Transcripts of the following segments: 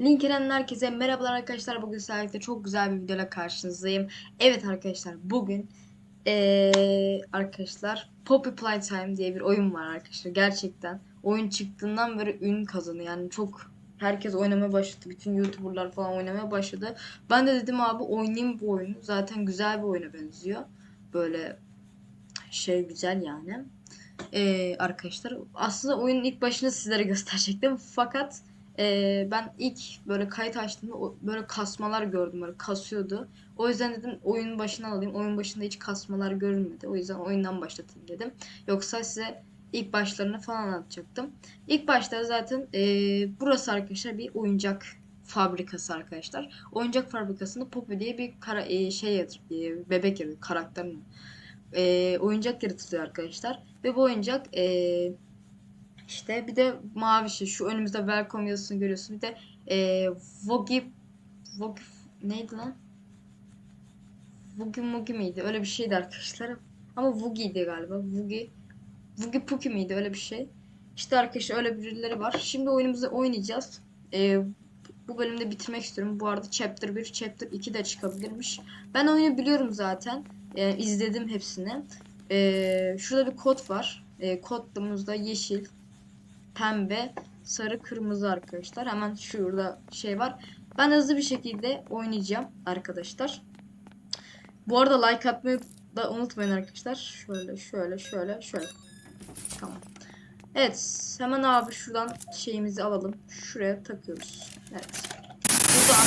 Linkedin'den herkese merhabalar arkadaşlar. Bugün sizlerle çok güzel bir videoyla karşınızdayım. Evet arkadaşlar bugün eee, arkadaşlar Poppy Playtime diye bir oyun var arkadaşlar. Gerçekten oyun çıktığından beri ün kazanıyor. Yani çok herkes oynamaya başladı. Bütün YouTuber'lar falan oynamaya başladı. Ben de dedim abi oynayayım bu oyunu. Zaten güzel bir oyuna benziyor. Böyle şey güzel yani. Eee, arkadaşlar aslında oyunun ilk başını sizlere gösterecektim. Fakat ee, ben ilk böyle kayıt açtığımda o- böyle kasmalar gördüm böyle kasıyordu. O yüzden dedim oyunun başına alayım. Oyun başında hiç kasmalar görünmedi. O yüzden oyundan başlatayım dedim. Yoksa size ilk başlarını falan anlatacaktım. İlk başta zaten ee, burası arkadaşlar bir oyuncak fabrikası arkadaşlar. Oyuncak fabrikasında Poppy diye bir kara, ee, şey yatır- ee, bebek yaratıyor karakter mi? Ee, oyuncak yaratılıyor arkadaşlar. Ve bu oyuncak ee, işte bir de mavi şey şu önümüzde welcome yazısını görüyorsun. Bir de eee Vogi Vogi neydi lan? Vogi Mogi miydi? Öyle bir şeydi arkadaşlar. Ama Vogi'ydi galiba. Vogi Vogi Puki miydi? Öyle bir şey. İşte arkadaşlar öyle birileri var. Şimdi oyunumuzu oynayacağız. Eee, bu bölümde bitirmek istiyorum. Bu arada Chapter 1, Chapter 2 de çıkabilirmiş. Ben oyunu biliyorum zaten. Eee, izledim hepsini. Eee, şurada bir kod var. Eee, kodumuzda yeşil, pembe, sarı, kırmızı arkadaşlar. Hemen şurada şey var. Ben hızlı bir şekilde oynayacağım arkadaşlar. Bu arada like atmayı da unutmayın arkadaşlar. Şöyle şöyle şöyle şöyle. Tamam. Evet. Hemen abi şuradan şeyimizi alalım. Şuraya takıyoruz. Evet. Burada.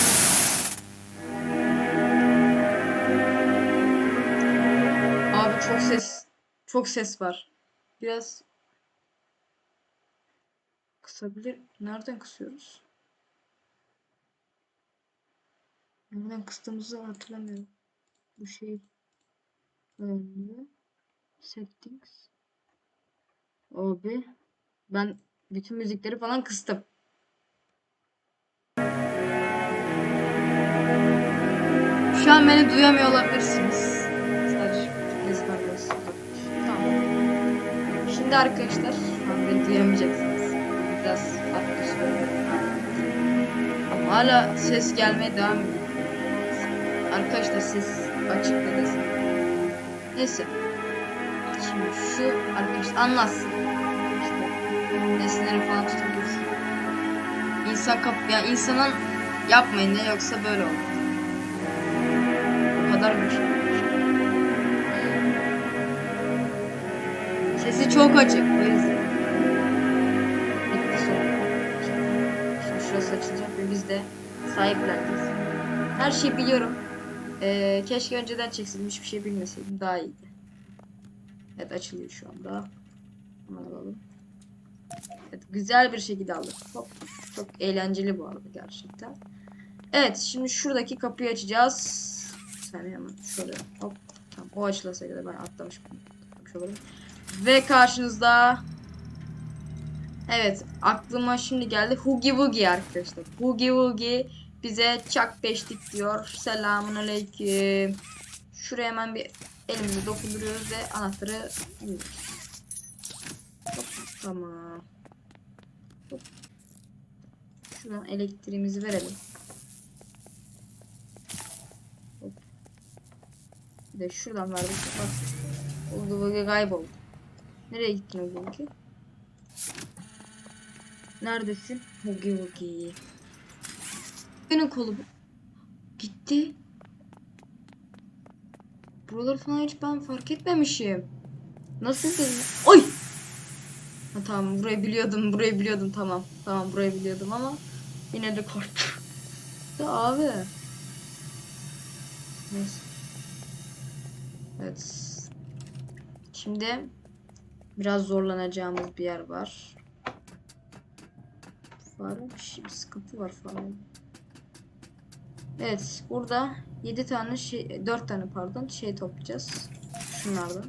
Abi çok ses çok ses var. Biraz Kısabilir. Nereden kısıyoruz? Nereden kıstığımızı hatırlamıyorum. Bu şey önemli. Settings. Abi. Ben bütün müzikleri falan kıstım. Şu an beni duyamıyor olabilirsiniz. Sadece ezberliyorsunuz. Tamam. Şimdi arkadaşlar şu an beni duyamayacaksınız. Biraz farklı. Ama hala ses gelmeye devam ediyor. Arkadaşlar ses açık nedesin. Neyse. Şimdi şu arkadaşlar anlatsın. İşte nesneleri falan tutabilirsin. İnsan kap ya insanın yapmayın ne yoksa böyle olur. Bu kadar şey. Sesi çok açık. O yüzden. Açılacak ve biz de sahipleneceğiz. Her şeyi biliyorum. Ee, keşke önceden çekseydim. Hiçbir şey bilmeseydim. Daha iyiydi. Evet açılıyor şu anda. Hemen alalım. Evet, güzel bir şekilde aldık. Hop. Çok eğlenceli bu arada gerçekten. Evet şimdi şuradaki kapıyı açacağız. Saniye hemen şöyle hop. Tamam, o açılasaydı da ben atlamış olurum. Ve karşınızda Evet aklıma şimdi geldi Hugi Wugi arkadaşlar. Hugi Wugi bize çak beşlik diyor. Selamun aleyküm. Şuraya hemen bir elimizi dokunduruyoruz ve anahtarı buluyoruz. Tamam. Şuradan elektriğimizi verelim. Hop. Bir de şuradan verdik. Bak. Hugi Wugi kayboldu. Nereye gittin Hugi Wugi? Neredesin? Hugi Wugi. Benim kolu bu. Gitti. Buraları falan hiç ben fark etmemişim. Nasıl dedim? Oy! Ha, tamam burayı biliyordum, burayı biliyordum tamam. Tamam burayı biliyordum ama yine de korktum. ya abi. Neyse. Evet. Şimdi biraz zorlanacağımız bir yer var. Fare bir şey bir sıkıntı var fare. Evet burada 7 tane şey 4 tane pardon şey toplayacağız. Şunlardan.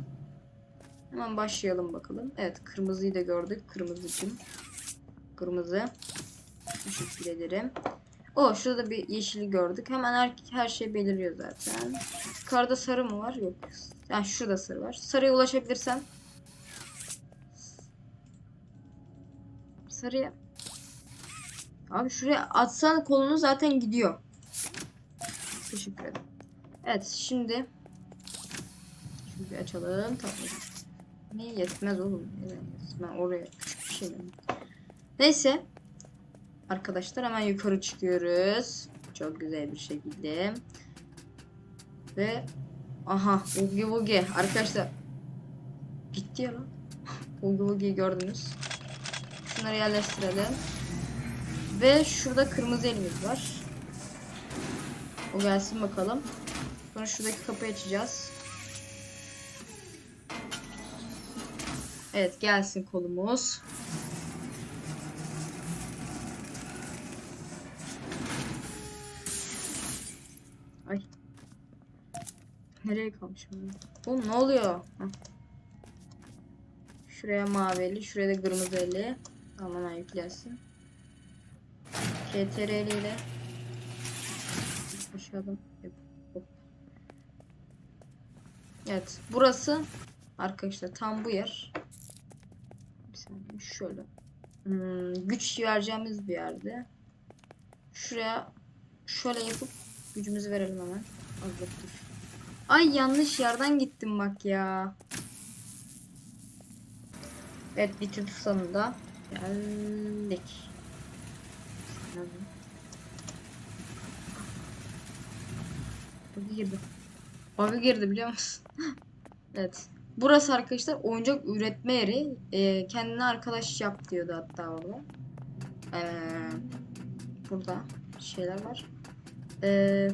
Hemen başlayalım bakalım. Evet kırmızıyı da gördük. Kırmızıcım. Kırmızı. Teşekkür ederim. O şurada bir yeşili gördük. Hemen her, her şey beliriyor zaten. Yukarıda sarı mı var? Yok. Yani şurada sarı var. Sarıya ulaşabilirsem. Sarıya Abi şuraya atsan kolunu zaten gidiyor. Teşekkür ederim. Evet şimdi Şunu açalım. Tamam. Ne yetmez oğlum. Ben oraya küçük bir şey mi? Neyse. Arkadaşlar hemen yukarı çıkıyoruz. Çok güzel bir şekilde. Ve aha Oogie Woogie arkadaşlar gitti ya lan. Oogie Woogie'yi gördünüz. Şunları yerleştirelim. Ve şurada kırmızı elimiz var. O gelsin bakalım. Sonra şuradaki kapıyı açacağız. Evet gelsin kolumuz. Ay. Nereye kalmışım ben? Oğlum ne oluyor? Hah. Şuraya mavili, şuraya da kırmızı eli. Tamam yüklensin. CTRL ile hop. Evet burası arkadaşlar tam bu yer. Bir saniye şöyle. Hmm, güç vereceğimiz bir yerde. Şuraya şöyle yapıp gücümüzü verelim hemen. Az bak dur. Ay yanlış yerden gittim bak ya. Evet bitirdik sonunda. Geldik. Bugü girdi. Bugü girdi biliyor musun? evet. Burası arkadaşlar oyuncak üretme yeri. Ee, kendine arkadaş yap diyordu hatta orada. Ee, burada şeyler var. Ee,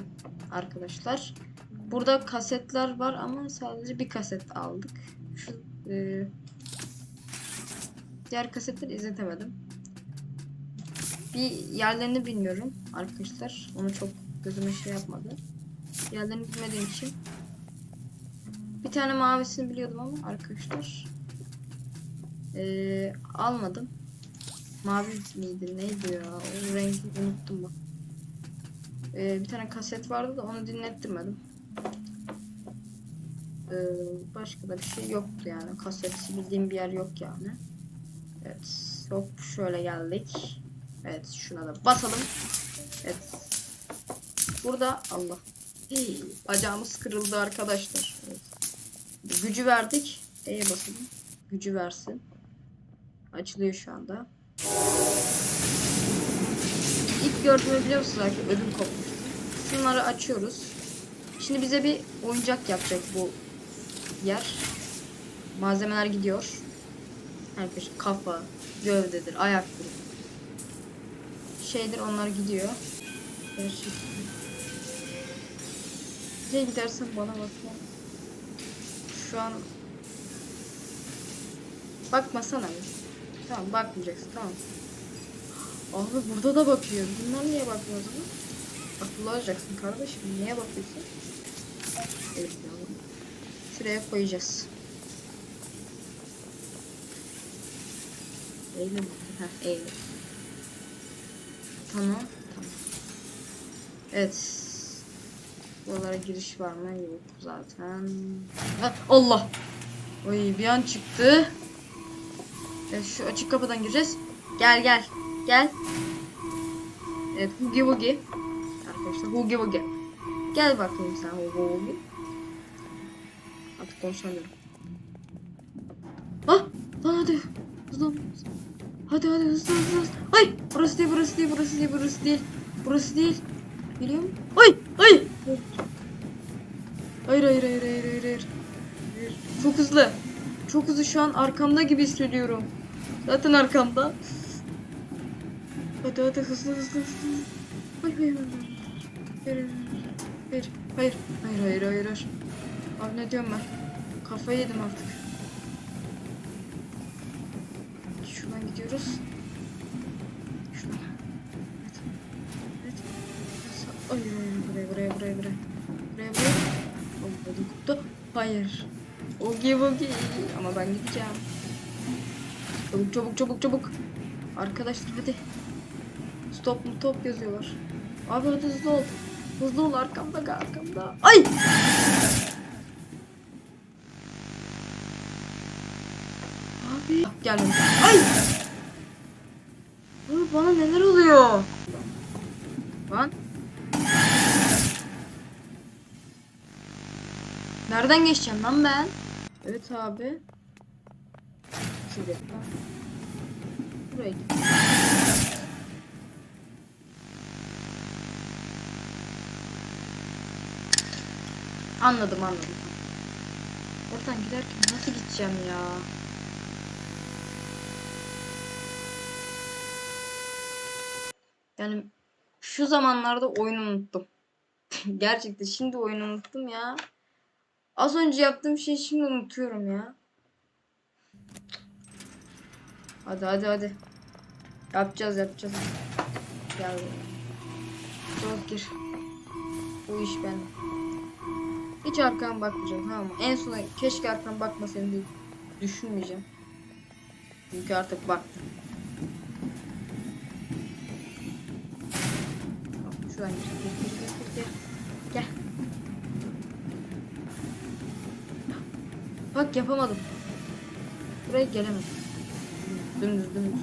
arkadaşlar. Burada kasetler var ama sadece bir kaset aldık. Şu e, diğer kasetleri izletemedim. Bir yerlerini bilmiyorum arkadaşlar. Onu çok gözüme şey yapmadı. Yerlerini bilmediğim için. Bir tane mavisini biliyordum ama arkadaşlar. Ee, almadım. Mavi miydi neydi ya? O rengi unuttum bak. Ee, bir tane kaset vardı da onu dinlettirmedim. Ee, başka da bir şey yoktu yani. Kasetsiz bildiğim bir yer yok yani. Evet. Yok şöyle geldik. Evet şuna da basalım. Evet. Burada Allah. Bacağımız kırıldı arkadaşlar. Evet. Gücü verdik. E'ye basalım. Gücü versin. Açılıyor şu anda. İlk gördüğümü biliyor musunuz arkadaşlar? Ödüm kopmuştu. Şunları açıyoruz. Şimdi bize bir oyuncak yapacak bu yer. Malzemeler gidiyor. Arkadaşlar kafa, gövdedir, ayaktır. Şeydir onlar gidiyor. Gerçekten. Nereye gidersen bana bakma. Şu an bakmasana. Tamam bakmayacaksın tamam. Abi burada da bakıyor. Bunlar niye bakmıyor o zaman? Akıllı olacaksın kardeşim. Niye bakıyorsun? Evet yavrum. Şuraya koyacağız. Eğilim? Heh, eğilim. Tamam. Tamam. Evet. Buralara giriş var mı? Yok zaten. Ha, Allah! Oy bir an çıktı. Evet, şu açık kapıdan gireceğiz. Gel gel. Gel. Evet Hugi Wugi. Arkadaşlar Hugi Wugi. Gel bakayım sen Hugi Wugi. Artık konuşamıyorum. Ah! Lan hadi. Hızlı. Hadi hadi hızlı hızlı hızlı. Ay! Burası değil burası değil burası değil burası değil. Burası değil. Geliyor mu? Ay! Ay! Hayır hayır hayır hayır hayır hayır. Çok hızlı. Çok hızlı şu an arkamda gibi hissediyorum. Zaten arkamda. Hadi hadi hızlı hızlı hızlı. Hayır hayır. Hayır hayır hayır hayır hayır hayır hayır. Abi ne diyorum ben? Kafayı yedim artık. Şuradan gidiyoruz. Şuradan. Evet. Evet. Hayır buraya buraya buraya buraya. Buraya buraya. Ödüm koptu. Hayır. Ogi ogi. Ama ben gideceğim. Çabuk çabuk çabuk çabuk. Arkadaşlar hadi. Stop mu top yazıyorlar. Abi hadi hızlı ol. Hızlı ol arkamda arkamda. Ay! Abi. Gel. Ay! Bana neler oluyor? Lan. Nereden geçeceğim lan ben? Evet abi. Şuraya. Buraya git. Anladım anladım. Oradan giderken nasıl gideceğim ya? Yani şu zamanlarda oyunu unuttum. Gerçekten şimdi oyunu unuttum ya. Az önce yaptığım şeyi şimdi unutuyorum ya. Hadi hadi hadi. Yapacağız yapacağız. Gel. Çok gir. Bu iş bende. Hiç arkama bakmayacağım tamam mı? En sona keşke arkama bakmasaydım diye düşünmeyeceğim. Çünkü artık baktım. Gir, gir, gir. Gel. Bak yapamadım. Buraya gelemedim. Dümdüz dümdüz.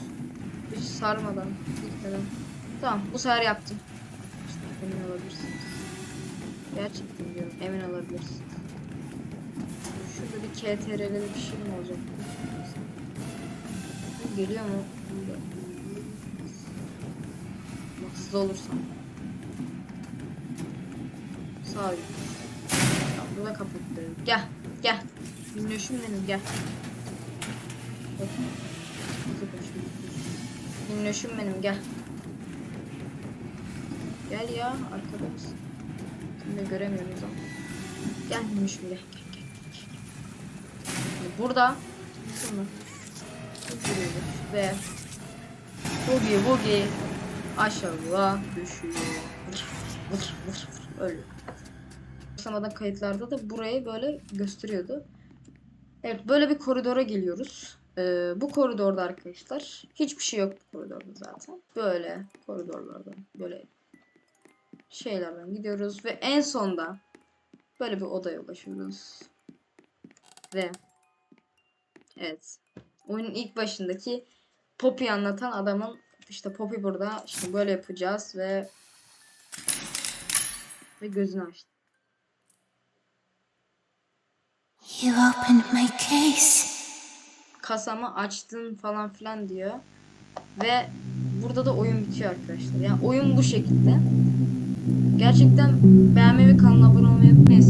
Hiç sarmadan. Tamam bu sefer yaptım. Emin olabilirsiniz. Gerçekten diyorum emin olabilirsiniz. Şurada bir KTR'li bir şey mi olacak? Geliyor mu? Hızlı olursam. Git. Tamam, burada kapattırıyorum. Gel, gel. Minnoşum benim gel. Minnoşum benim gel. Gel ya arkada mısın? De göremiyoruz ama. Gel minnoşum gel. gel, gel, gel. Şimdi Burada düşürüyoruz ve Boogie boogie aşağı düşüyor. Vır vır vır vır öyle. Samadan kayıtlarda da burayı böyle gösteriyordu. Evet böyle bir koridora geliyoruz. Ee, bu koridorda arkadaşlar hiçbir şey yok bu koridorda zaten. Böyle koridorlardan böyle şeylerden gidiyoruz ve en sonda böyle bir odaya ulaşıyoruz. Ve evet oyunun ilk başındaki Poppy'yi anlatan adamın işte Poppy burada işte böyle yapacağız ve ve gözünü açtı. You opened my case. kasamı açtın falan filan diyor. Ve burada da oyun bitiyor arkadaşlar. Yani oyun bu şekilde. Gerçekten beğenmeyi ve kanala abone olmayı unutmayın.